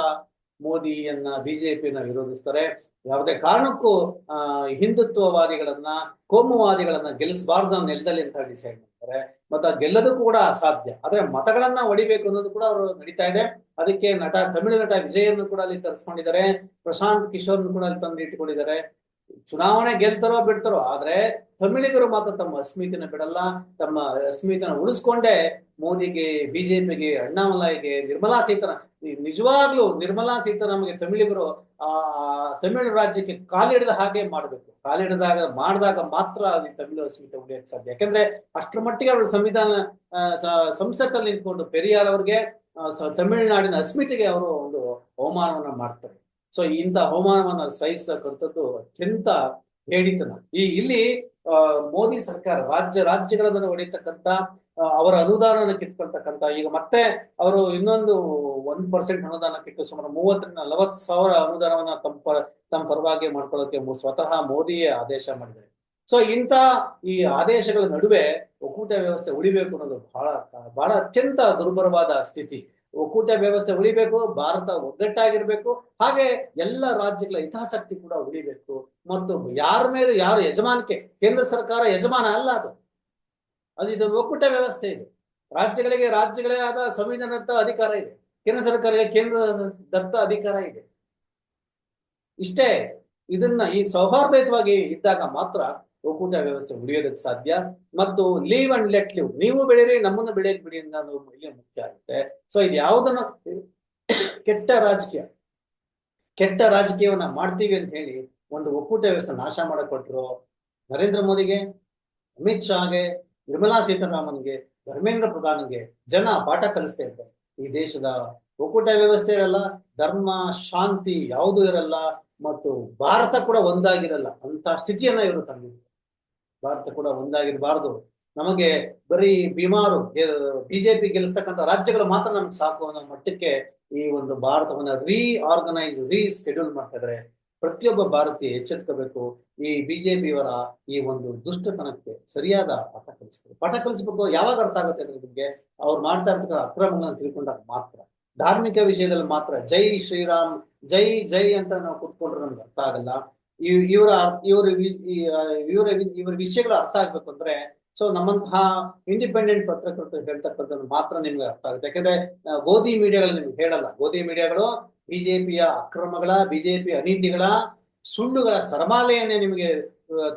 ಮೋದಿಯನ್ನ ಬಿಜೆಪಿಯನ್ನ ವಿರೋಧಿಸ್ತಾರೆ. ಯಾವುದೇ ಕಾರಣಕ್ಕೂ, ಆ ಹಿಂದುತ್ವವಾದಿಗಳನ್ನ, ಕೋಮುವಾದಿಗಳನ್ನ ಗೆಲ್ಲಿಸಬಾರ್ದು ನೆಲದಲ್ಲಿ ಅಂತ ಡಿಸೈಡ್ ಮಾಡ್ತಾರೆ. ಮತ್ತೆ ಗೆಲ್ಲೋದು ಕೂಡ ಅಸಾಧ್ಯ. ಆದ್ರೆ ಮತಗಳನ್ನ ಹೊಡಿಬೇಕು ಅನ್ನೋದು ಕೂಡ ಅವರು ನಡೀತಾ ಇದೆ. ಅದಕ್ಕೆ ನಟ, ತಮಿಳು ನಟ ವಿಜಯನ್ನು ಕೂಡ ಅಲ್ಲಿ ತರಿಸ್ಕೊಂಡಿದ್ದಾರೆ. ಪ್ರಶಾಂತ್ ಕಿಶೋರ್ನು ಕೂಡ ಅಲ್ಲಿ ತಂದು ಇಟ್ಕೊಂಡಿದ್ದಾರೆ ಚುನಾವಣೆ ಗೆಲ್ತಾರೋ ಬಿಡ್ತಾರೋ, ಆದ್ರೆ ತಮಿಳಿಗರು ಮಾತ್ರ ತಮ್ಮ ಅಸ್ಮಿತೆನ ಬಿಡಲ್ಲ, ತಮ್ಮ ಅಸ್ಮಿತನ ಉಳಿಸ್ಕೊಂಡೇ ಮೋದಿಗೆ, ಬಿಜೆಪಿಗೆ ಅಣ್ಣಾಮಲಾಯಿಗೆ ನಿರ್ಮಲಾ ಸೀತಾರಾಮನ್ ನಿಜವಾಗ್ಲೂ ನಿರ್ಮಲಾ ಸೀತಾರಾಮನ್ಗೆ ತಮಿಳಿಗರು, ಆ, ತಮಿಳು ರಾಜ್ಯಕ್ಕೆ ಕಾಲಿಡದ ಹಾಗೆ ಮಾಡಬೇಕು. ಕಾಲಿಡದಾಗ, ಮಾಡಿದಾಗ ಮಾತ್ರ ಅಲ್ಲಿ ತಮಿಳು ಅಸ್ಮಿತೆ ಉಳಿಯಕ್ಕೆ ಸಾಧ್ಯ. ಯಾಕಂದ್ರೆ ಅಷ್ಟರ ಮಟ್ಟಿಗೆ ಅವರು ಸಂವಿಧಾನ ಸಂಸತ್ತಲ್ಲಿ ನಿಂತ್ಕೊಂಡು, ಪೆರಿಯಾರ್ ಅವ್ರಿಗೆ ತಮಿಳುನಾಡಿನ ಅಸ್ಮಿತೆಗೆ ಅವರು ಒಂದು ಅವಮಾನವನ್ನ ಮಾಡ್ತಾರೆ. ಸೊ ಇಂಥ ಅವಮಾನವನ್ನ ಸಹಿಸತಕ್ಕಂಥದ್ದು ಅತ್ಯಂತ ಹೇಳಿತನ ಈ, ಇಲ್ಲಿ ಮೋದಿ ಸರ್ಕಾರ ರಾಜ್ಯ, ರಾಜ್ಯಗಳನ್ನು ಹೊಡೆಯತಕ್ಕಂತ ಅವರ ಅನುದಾನನ ಕಿತ್ಕೊಳ್ತಕ್ಕಂತ ಈಗ ಮತ್ತೆ ಅವರು ಇನ್ನೊಂದು ಒಂದ್ ಪರ್ಸೆಂಟ್ ಅನುದಾನ ಕಿಟ್ಟು ಸುಮಾರು ಮೂವತ್ತರಿಂದ ನಲವತ್ತು ಸಾವಿರ ಅನುದಾನವನ್ನ ತಮ್ಮ ತಮ್ಮ ಪರವಾಗಿ ಮಾಡ್ಕೊಳ್ಳೋಕೆ ಸ್ವತಃ ಮೋದಿಯೇ ಆದೇಶ ಮಾಡಿದ್ದಾರೆ. ಸೊ ಇಂಥ ಈ ಆದೇಶಗಳ ನಡುವೆ ಒಕ್ಕೂಟ ವ್ಯವಸ್ಥೆ ಉಳಿಬೇಕು ಅನ್ನೋದು ಬಹಳ ಬಹಳ ಅತ್ಯಂತ ದುರ್ಬರವಾದ ಸ್ಥಿತಿ. ಒಕ್ಕೂಟ ವ್ಯವಸ್ಥೆ ಉಳಿಬೇಕು, ಭಾರತ ಒಗ್ಗಟ್ಟಾಗಿರ್ಬೇಕು, ಹಾಗೆ ಎಲ್ಲ ರಾಜ್ಯಗಳ ಹಿತಾಸಕ್ತಿ ಕೂಡ ಉಳಿಬೇಕು. ಮತ್ತು ಯಾರ ಮೇಲೆ ಯಾರು ಯಜಮಾನಕ್ಕೆ, ಕೇಂದ್ರ ಸರ್ಕಾರ ಯಜಮಾನ ಅಲ್ಲ ಅದು. ಅದು ಇದು ಒಕ್ಕೂಟ ವ್ಯವಸ್ಥೆ ಇದೆ. ರಾಜ್ಯಗಳಿಗೆ ರಾಜ್ಯಗಳೇ ಆದ ಸಂವಿಧಾನದ ಅಧಿಕಾರ ಇದೆ. ಕೇಂದ್ರ ಸರ್ಕಾರಕ್ಕೆ ಕೇಂದ್ರ ದತ್ತ ಅಧಿಕಾರ ಇದೆ. ಇಷ್ಟೇ ಇದನ್ನ ಈ ಸೌಹಾರ್ದಯುತವಾಗಿ ಇದ್ದಾಗ ಮಾತ್ರ ಒಕ್ಕೂಟ ವ್ಯವಸ್ಥೆ ಉಳಿಯೋದಕ್ಕೆ ಸಾಧ್ಯ. ಮತ್ತು ಲೀವ್ ಅಂಡ್ ಲೆಟ್ ಲೀವ್ ನೀವು ಬೆಳೀರಿ, ನಮ್ಮನ್ನು ಬೆಳೆಯಕ್ ಬಿಡಿ ಅನ್ನೋದು ಇಲ್ಲಿ ಮುಖ್ಯ ಆಗುತ್ತೆ. ಸೊ ಇದು ಯಾವುದನ್ನ ಕೆಟ್ಟ ರಾಜಕೀಯ, ಕೆಟ್ಟ ರಾಜಕೀಯವನ್ನ ಮಾಡ್ತೀವಿ ಅಂತ ಹೇಳಿ ಒಂದು ಒಕ್ಕೂಟ ವ್ಯವಸ್ಥೆ ನಾಶ ಮಾಡಕ್ ಕೊಟ್ರು ನರೇಂದ್ರ ಮೋದಿಗೆ, ಅಮಿತ್ ಶಾಗೆ, ನಿರ್ಮಲಾ ಸೀತಾರಾಮನ್ಗೆ, ಧರ್ಮೇಂದ್ರ ಪ್ರಧಾನ್ಗೆ ಜನ ಪಾಠ ಕಲಿಸ್ತಾ ಇದ್ದಾರೆ. ಈ ದೇಶದ ಒಕ್ಕೂಟ ವ್ಯವಸ್ಥೆ ಇರಲ್ಲ, ಧರ್ಮ, ಶಾಂತಿ ಯಾವುದೂ ಇರಲ್ಲ, ಮತ್ತು ಭಾರತ ಕೂಡ ಒಂದಾಗಿರಲ್ಲ ಅಂತ ಸ್ಥಿತಿಯನ್ನ ಇವರು ತಂದಿದ್ದಾರೆ. ಭಾರತ ಕೂಡ ಒಂದಾಗಿರಬಾರದು. ನಮಗೆ ಬರೀ ಬಿಮಾರು ಬಿಜೆಪಿ ಗೆಲ್ಲಿಸ್ತಕ್ಕಂಥ ರಾಜ್ಯಗಳು ಮಾತ್ರ ನಮ್ಗೆ ಸಾಕು ಅನ್ನೋ ಮಟ್ಟಕ್ಕೆ ಈ ಒಂದು ಭಾರತವನ್ನ ರೀ ಆರ್ಗನೈಸ್ ರೀ ಸ್ಕೆಡ್ಯೂಲ್ ಮಾಡ್ತಿದ್ರೆ. ಪ್ರತಿಯೊಬ್ಬ ಭಾರತೀಯ ಎಚ್ಚೆತ್ಕೋಬೇಕು. ಈ ಬಿಜೆಪಿಯವರ ಈ ಒಂದು ದುಷ್ಟತನಕ್ಕೆ ಸರಿಯಾದ ಪಾಠ ಕಲಿಸ್ಬೇಕು. ಪಾಠ ಕಲಿಸ್ಬೇಕು ಯಾವಾಗ ಅರ್ಥ ಆಗುತ್ತೆ ಅನ್ನೋದ್ರ ಬಗ್ಗೆ ಅವ್ರು ಮಾಡ್ತಾ ಇರ್ತಕ್ಕಂಥ ಅಕ್ರಮಗಳನ್ನ ತಿಳ್ಕೊಂಡಾಗ ಮಾತ್ರ. ಧಾರ್ಮಿಕ ವಿಷಯದಲ್ಲಿ ಮಾತ್ರ ಜೈ ಶ್ರೀರಾಮ್, ಜೈ ಜೈ ಅಂತ ನಾವು ಕುತ್ಕೊಂಡ್ರೆ ನಮ್ಗೆ ಅರ್ಥ ಆಗಲ್ಲ. ಇವರ ಇವರ ಇವರ ಇವರ ವಿಷಯಗಳು ಅರ್ಥ ಆಗ್ಬೇಕು ಅಂದ್ರೆ ಸೊ ನಮ್ಮಂತಹ ಇಂಡಿಪೆಂಡೆಂಟ್ ಪತ್ರಕರ್ತರು ಹೇಳ್ತಕ್ಕಂಥದ್ದು ಮಾತ್ರ ನಿಮ್ಗೆ ಅರ್ಥ ಆಗುತ್ತೆ. ಯಾಕಂದ್ರೆ ಗೋಧಿ ಮೀಡಿಯಾಗಳು ನಿಮ್ಗೆ ಹೇಳಲ್ಲ. ಗೋಧಿ ಮೀಡಿಯಾಗಳು ಬಿಜೆಪಿಯ ಅಕ್ರಮಗಳ, ಬಿಜೆಪಿ ಅನೀತಿಗಳ ಸುಳ್ಳುಗಳ ಸರಮಾಲೆಯನ್ನೇ ನಿಮಗೆ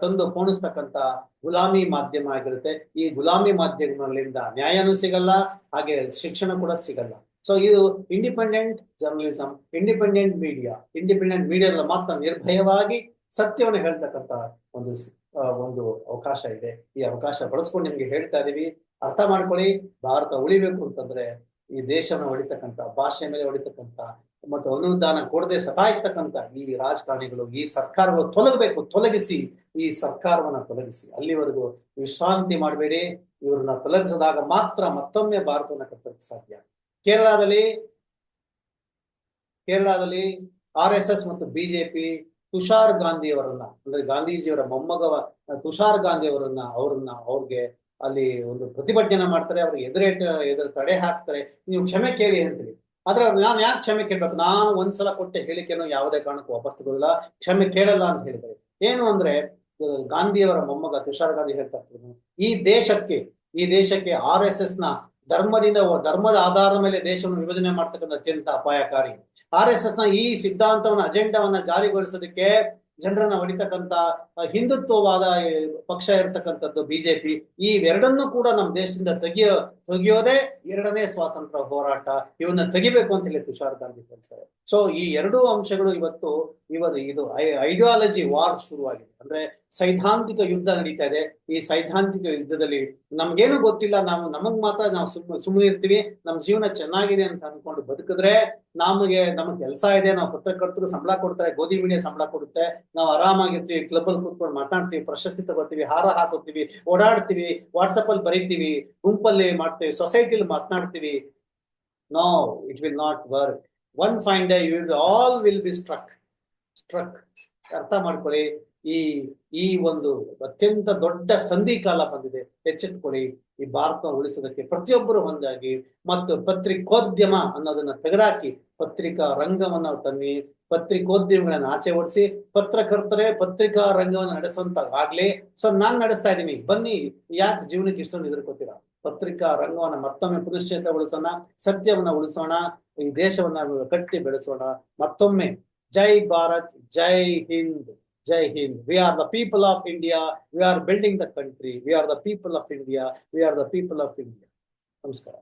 ತಂದು ಪೋಣಿಸ್ತಕ್ಕಂತ ಗುಲಾಮಿ ಮಾಧ್ಯಮ ಆಗಿರುತ್ತೆ. ಈ ಗುಲಾಮಿ ಮಾಧ್ಯಮಗಳಿಂದ ನ್ಯಾಯನೂ ಸಿಗಲ್ಲ, ಹಾಗೆ ಶಿಕ್ಷಣ ಕೂಡ ಸಿಗಲ್ಲ. ಸೊ ಇದು independent journalism independent media independent ಮೀಡಿಯಾದಲ್ಲಿ ಮಾತ್ರ ನಿರ್ಭಯವಾಗಿ ಸತ್ಯವನ್ನು ಹೇಳ್ತಕ್ಕಂತ ಒಂದು ಒಂದು ಅವಕಾಶ ಇದೆ. ಈ ಅವಕಾಶ ಬಳಸ್ಕೊಂಡು ನಿಮ್ಗೆ ಹೇಳ್ತಾ ಇದೀವಿ. ಅರ್ಥ ಮಾಡ್ಕೊಳ್ಳಿ. ಭಾರತ ಉಳಿಬೇಕು ಅಂತಂದ್ರೆ ಈ ದೇಶನ ಹೊಡಿತಕ್ಕಂತ ಭಾಷೆ ಮೇಲೆ ಹೊಡಿತಕ್ಕಂತ ಮತ್ತು ಅನುದಾನ ಕೊಡದೆ ಸತಾಯಿಸ್ತಕ್ಕಂತ ಈ ರಾಜಕಾರಣಿಗಳು, ಈ ಸರ್ಕಾರಗಳು ತೊಲಗಬೇಕು, ತೊಲಗಿಸಿ, ಈ ಸರ್ಕಾರವನ್ನ ತೊಲಗಿಸಿ. ಅಲ್ಲಿವರೆಗೂ ವಿಶ್ರಾಂತಿ ಮಾಡಬೇಡಿ. ಇವ್ರನ್ನ ತೊಲಗಿಸಿದಾಗ ಮಾತ್ರ ಮತ್ತೊಮ್ಮೆ ಭಾರತವನ್ನ ಕಟ್ಟಕ್ಕೆ ಸಾಧ್ಯ. ಕೇರಳದಲ್ಲಿ ಕೇರಳದಲ್ಲಿ ಆರ್ ಎಸ್ ಎಸ್ ಮತ್ತು ಬಿಜೆಪಿ ತುಷಾರ್ ಗಾಂಧಿ ಅವರನ್ನ ಅಂದ್ರೆ ಗಾಂಧೀಜಿಯವರ ಮೊಮ್ಮಗವ, ತುಷಾರ್ ಗಾಂಧಿಯವರನ್ನ ಅವ್ರನ್ನ ಅವ್ರಿಗೆ ಅಲ್ಲಿ ಒಂದು ಪ್ರತಿಭಟನೆ ಮಾಡ್ತಾರೆ ಅವ್ರಿಗೆ ಎದುರೇ, ಎದುರು ತಡೆ ಹಾಕ್ತಾರೆ. ನೀವು ಕ್ಷಮೆ ಕೇಳಿ ಅಂತೀರಿ. ಆದ್ರೆ ಅವ್ರು ನಾನು ಯಾಕೆ ಕ್ಷಮೆ ಕೇಳ್ಬೇಕು? ನಾನು ಒಂದ್ಸಲ ಕೊಟ್ಟ ಹೇಳಿಕೆನೂ ಯಾವುದೇ ಕಾರಣಕ್ಕೂ ವಾಪಸ್ ತಗೊಳ್ಳಲ್ಲ ಕ್ಷಮೆ ಕೇಳಲ್ಲ ಅಂತ ಹೇಳಿದ್ದಾರೆ. ಏನು ಅಂದ್ರೆ, ಗಾಂಧಿಯವರ ಮೊಮ್ಮಗ ತುಷಾರ್ ಗಾಂಧಿ ಹೇಳ್ತಾ ಈ ದೇಶಕ್ಕೆ ಈ ದೇಶಕ್ಕೆ ಆರ್ ಎಸ್ ಎಸ್ನ ಧರ್ಮದಿಂದ ಧರ್ಮದ ಆಧಾರದ ಮೇಲೆ ದೇಶವನ್ನು ವಿಭಜನೆ ಮಾಡ್ತಕ್ಕಂಥ ಅತ್ಯಂತ ಅಪಾಯಕಾರಿ. ಆರ್ ಎಸ್ ಎಸ್ನ ಈ ಸಿದ್ಧಾಂತವನ್ನ, ಅಜೆಂಡಾವನ್ನ ಜಾರಿಗೊಳಿಸೋದಕ್ಕೆ ಜನರನ್ನ ಹೊಡಿತಕ್ಕಂತ ಹಿಂದುತ್ವವಾದ ಪಕ್ಷ ಇರತಕ್ಕಂಥದ್ದು ಬಿಜೆಪಿ ಈ ಎರಡನ್ನೂ ಕೂಡ ನಮ್ಮ ದೇಶದಿಂದ ತೆಗಿಯೋ, ತೆಗಿಯೋದೇ ಎರಡನೇ ಸ್ವಾತಂತ್ರ್ಯ ಹೋರಾಟ. ಇವನ್ನ ತೆಗಿಬೇಕು ಅಂತ ಹೇಳಿ ತುಷಾರ್ ಗಾಂಧಿ ಹೇಳ್ತಾರೆ. ಸೊ ಈ ಎರಡೂ ಅಂಶಗಳು ಇವತ್ತು ಇವತ್ತು ಇದು ಐಡಿಯಾಲಜಿ ವಾರ್ ಶುರುವಾಗಿದೆ. ಅಂದ್ರೆ ಸೈದ್ಧಾಂತಿಕ ಯುದ್ಧ ನಡೀತಾ ಇದೆ. ಈ ಸೈದ್ಧಾಂತಿಕ ಯುದ್ಧದಲ್ಲಿ ನಮ್ಗೇನು ಗೊತ್ತಿಲ್ಲ, ನಾವು ನಮಗ್ ಮಾತ್ರ ನಾವು ಸುಮ್ ಸುಮ್ಮನೆ ಇರ್ತೀವಿ, ನಮ್ ಜೀವನ ಚೆನ್ನಾಗಿದೆ ಅಂತ ಅನ್ಕೊಂಡು ಬದುಕಿದ್ರೆ ನಮಗೆ, ನಮಗ್ ಕೆಲಸ ಇದೆ, ನಾವು ಪತ್ರಕರ್ತರು ಸಂಬಳ ಕೊಡ್ತಾರೆ, ಗೋಧಿ ಮೀಡಿಯಾ ಸಂಬಳ ಕೊಡುತ್ತೆ, ನಾವು ಆರಾಮಾಗಿರ್ತೀವಿ ಕ್ಲಬ್ ಅಲ್ಲಿ ಕೂತ್ಕೊಂಡು ಮಾತಾಡ್ತೀವಿ, ಪ್ರಶಸ್ತಿ ತಗೋತೀವಿ, ಹಾರ ಹಾಕೋತೀವಿ, ಓಡಾಡ್ತೀವಿ ವಾಟ್ಸಪ್ ಅಲ್ಲಿ ಬರೀತೀವಿ, ಗುಂಪಲ್ಲಿ ಮಾಡ್ತೀವಿ ಸೊಸೈಟಿಲಿ ಮಾತನಾಡ್ತೀವಿ. No it will not work one fine day you all will be struck struck ಅರ್ಥ ಮಾಡ್ಕೊಳ್ಳಿ. ಈ ಈ ಒಂದು ಅತ್ಯಂತ ದೊಡ್ಡ ಸಂಧಿ ಕಾಲ ಬಂದಿದೆ. ಎಚ್ಚೆತ್ಕೊಳ್ಳಿ ಈ ಭಾರತ ಉಳಿಸೋದಕ್ಕೆ ಪ್ರತಿಯೊಬ್ಬರು ಒಂದಾಗಿ ಮತ್ತು ಪತ್ರಿಕೋದ್ಯಮ ಅನ್ನೋದನ್ನ ತೆಗೆದಾಕಿ ಪತ್ರಿಕಾ ರಂಗವನ್ನ ತನ್ನಿ ಪತ್ರಿಕೋದ್ಯಮಗಳನ್ನ ಆಚೆ ಓಡಿಸಿ ಪತ್ರಕರ್ತರೇ ಪತ್ರಿಕಾ ರಂಗವನ್ನ ನಡೆಸುವಂತ ಆಗ್ಲಿ ಸೊ ನಾನ್ ನಡೆಸ್ತಾ ಇದ್ದೀನಿ. ಬನ್ನಿ, ಯಾಕೆ ಜೀವನಕ್ಕೆ ಇಷ್ಟೊಂದು ಎದುರ್ಕೋತೀರಾ ಪತ್ರಿಕಾ ರಂಗವನ್ನ ಮತ್ತೊಮ್ಮೆ ಪುನಶ್ಚೇತಗೊಳಿಸೋಣ, ಸತ್ಯವನ್ನ ಉಳಿಸೋಣ, ಈ ದೇಶವನ್ನ ಕಟ್ಟಿ ಬೆಳೆಸೋಣ, ಮತ್ತೊಮ್ಮೆ Jai Bharat, Jai Hind, Jai Hind. We are the people of India. We are building the country. We are the people of India. We are the people of India. Namaskar.